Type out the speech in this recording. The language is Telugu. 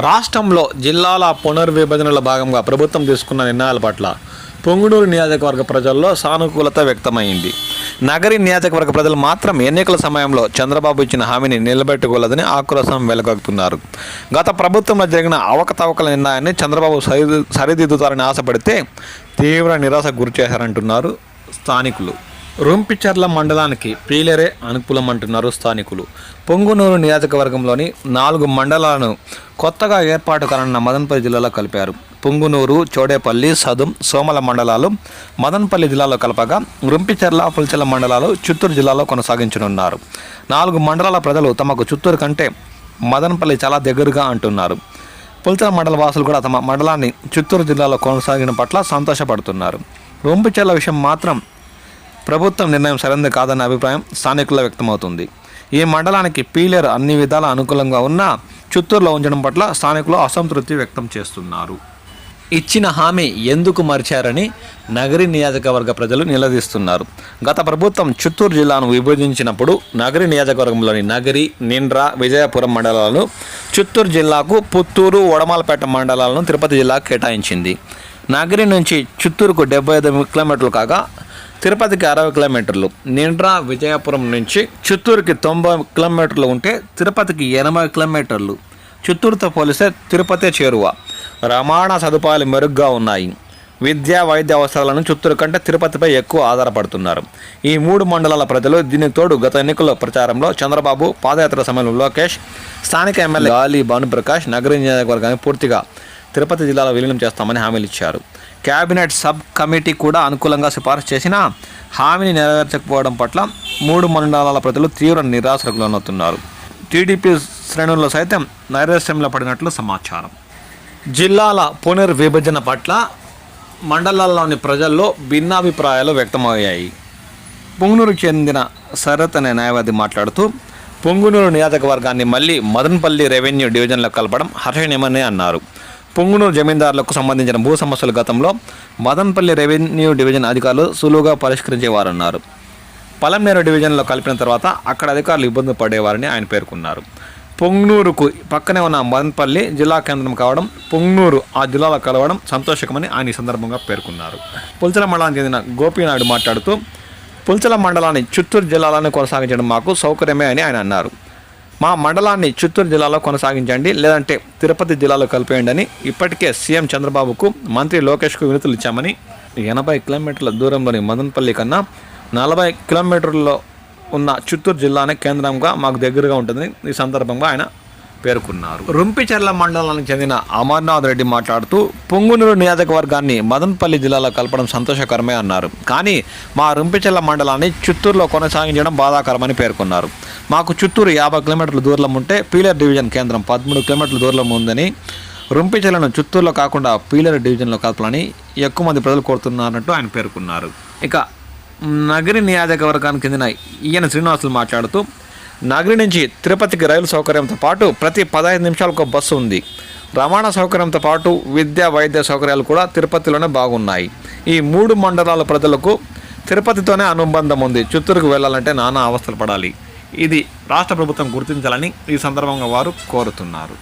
రాష్ట్రంలో జిల్లాల పునర్విభజనలో భాగంగా ప్రభుత్వం తీసుకున్న నిర్ణయాల పట్ల పొంగునూరు నియోజకవర్గ ప్రజల్లో సానుకూలత వ్యక్తమైంది. నగరి నియోజకవర్గ ప్రజలు మాత్రం ఎన్నికల సమయంలో చంద్రబాబు ఇచ్చిన హామీని నిలబెట్టుకోలేదని ఆక్రోశం వెలగొక్కుతున్నారు గత ప్రభుత్వంలో జరిగిన అవకతవకల నిర్ణయాన్ని చంద్రబాబు సరిదిద్దుతారని ఆశపడితే తీవ్ర నిరాశకు గురి చేశారంటున్నారు స్థానికులు. రొంపిచర్ల మండలానికి పీలరే అనుకూలం అంటున్నారు స్థానికులు. పొంగునూరు నియోజకవర్గంలోని నాలుగు మండలాలను కొత్తగా ఏర్పాటు కానున్న మదనపల్లి జిల్లాలో కలిపారు. పొంగునూరు చోడేపల్లి సదుం సోమల మండలాలు మదనపల్లి జిల్లాలో కలపగా రొంపిచెర్ల పుల్చెల మండలాలు చిత్తూరు జిల్లాలో కొనసాగించనున్నారు. నాలుగు మండలాల ప్రజలు తమకు చిత్తూరు కంటే మదనపల్లి చాలా దగ్గరగా అంటున్నారు. పుల్చెల మండల వాసులు కూడా తమ మండలాన్ని చిత్తూరు జిల్లాలో కొనసాగిన పట్ల సంతోషపడుతున్నారు. రొంపిచెర్ల విషయం మాత్రం ప్రభుత్వం నిర్ణయం సరైనది కాదన్న అభిప్రాయం స్థానికుల్లో వ్యక్తమవుతుంది. ఈ మండలానికి పీలేరు అన్ని విధాల అనుకూలంగా ఉన్నా చిత్తూరులో ఉంచడం పట్ల స్థానికులు అసంతృప్తి వ్యక్తం చేస్తున్నారు. ఇచ్చిన హామీ ఎందుకు మరిచారని నగరి నియోజకవర్గ ప్రజలు నిలదీస్తున్నారు. గత ప్రభుత్వం చిత్తూరు జిల్లాను విభజించినప్పుడు నగరి నియోజకవర్గంలోని నగరి నిండ్రా విజయపురం మండలాలను చిత్తూరు జిల్లాకు పుత్తూరు వడమాలపేట మండలాలను తిరుపతి జిల్లాకు కేటాయించింది. నగరి నుంచి చిత్తూరుకు డెబ్బై ఐదు కిలోమీటర్లు కాగా తిరుపతికి అరవై కిలోమీటర్లు నిండ్రా విజయపురం నుంచి చిత్తూరుకి తొంభై కిలోమీటర్లు ఉంటే తిరుపతికి ఎనభై కిలోమీటర్లు. చిత్తూరుతో పోలిస్తే తిరుపతే చేరువ. రవాణా సదుపాయాలు మెరుగ్గా ఉన్నాయి. విద్యా వైద్య అవసరాలను చిత్తూరు కంటే తిరుపతిపై ఎక్కువ ఆధారపడుతున్నారు. ఈ మూడు మండలాల ప్రజలు దీనికి తోడు గత ఎన్నికల ప్రచారంలో చంద్రబాబు పాదయాత్ర సమయంలో లోకేష్ స్థానిక ఎమ్మెల్యే గాలి భానుప్రకాష్ నగర నియోజకవర్గాన్ని పూర్తిగా తిరుపతి జిల్లాలో విలీనం చేస్తామని హామీలు ఇచ్చారు. కేబినెట్ సబ్ కమిటీ కూడా అనుకూలంగా సిఫార్సు చేసిన హామీని నెరవేర్చకపోవడం పట్ల మూడు మండలాల ప్రజలు తీవ్ర నిరాశకు లోనవుతున్నారు. టీడీపీ శ్రేణుల్లో సైతం నైరాశ్యంలో పడినట్లు సమాచారం. జిల్లాల పునర్విభజన పట్ల మండలాల్లోని ప్రజల్లో భిన్నాభిప్రాయాలు వ్యక్తమయ్యాయి. పొంగునూరుకు చెందిన శరత్ అనే న్యాయవాది మాట్లాడుతూ పొంగునూరు నియోజకవర్గాన్ని మళ్ళీ మదనపల్లి రెవెన్యూ డివిజన్లో కలపడం హర్షణీయమని అన్నారు. పొంగునూరు జమీందారులకు సంబంధించిన భూ సమస్యల గతంలో మదంపల్లి రెవెన్యూ డివిజన్ అధికారులు సులువుగా పరిష్కరించేవారన్నారు. పలంనేరు డివిజన్లో కలిపిన తర్వాత అక్కడ అధికారులు ఇబ్బంది పడేవారని ఆయన పేర్కొన్నారు. పొంగనూరుకు పక్కనే ఉన్న మదన్పల్లి జిల్లా కేంద్రం కావడం పొంగనూరు ఆ జిల్లాలో కలవడం సంతోషకమని ఆయన ఈ సందర్భంగా పేర్కొన్నారు. పుల్చల మండలానికి చెందిన గోపీనాయుడు మాట్లాడుతూ పుల్చల మండలాన్ని చిత్తూరు జిల్లాలోనే కొనసాగించడం మాకు సౌకర్యమే అని ఆయన అన్నారు. మా మండలాన్ని చిత్తూరు జిల్లాలో కొనసాగించండి లేదంటే తిరుపతి జిల్లాలో కలిపేయండి అని ఇప్పటికే సీఎం చంద్రబాబుకు మంత్రి లోకేష్కు వినతులు ఇచ్చామని ఎనభై కిలోమీటర్ల దూరంలోని మదనపల్లి కన్నా నలభై కిలోమీటర్లలో ఉన్న చిత్తూరు జిల్లానే కేంద్రంగా మాకు దగ్గరగా ఉంటుందని ఈ సందర్భంగా ఆయన పేర్కొన్నారు. రుంపిచెర్ల మండలానికి చెందిన అమర్నాథ్ రెడ్డి మాట్లాడుతూ పొంగునూరు నియోజకవర్గాన్ని మదనపల్లి జిల్లాలో కలపడం సంతోషకరమే అన్నారు. కానీ మా రుంపిచెర్ల మండలాన్ని చిత్తూరులో కొనసాగించడం బాధాకరమని పేర్కొన్నారు. మాకు చిత్తూరు యాభై కిలోమీటర్ల దూరంలో ఉంటే పీలర్ డివిజన్ కేంద్రం పదమూడు కిలోమీటర్ల దూరంలో ఉందని రుంపిచెలను చిత్తూరులో కాకుండా పీలర్ డివిజన్లో కలపాలని ఎక్కువ మంది ప్రజలు కోరుతున్నారన్నట్టు ఆయన పేర్కొన్నారు. ఇక నగరి నియోజకవర్గానికి చెందిన ఈయన శ్రీనివాసులు మాట్లాడుతూ నగరి నుంచి తిరుపతికి రైలు సౌకర్యంతో పాటు ప్రతి పదహైదు నిమిషాలకు బస్సు ఉంది. రవాణా సౌకర్యంతో పాటు విద్యా వైద్య సౌకర్యాలు కూడా తిరుపతిలోనే బాగున్నాయి. ఈ మూడు మండలాల ప్రజలకు తిరుపతితోనే అనుబంధం ఉంది. చిత్తూరుకు వెళ్ళాలంటే నానా అవస్థలు పడాలి. ఇది రాష్ట్ర ప్రభుత్వం గుర్తించాలని ఈ సందర్భంగా వారు కోరుతున్నారు.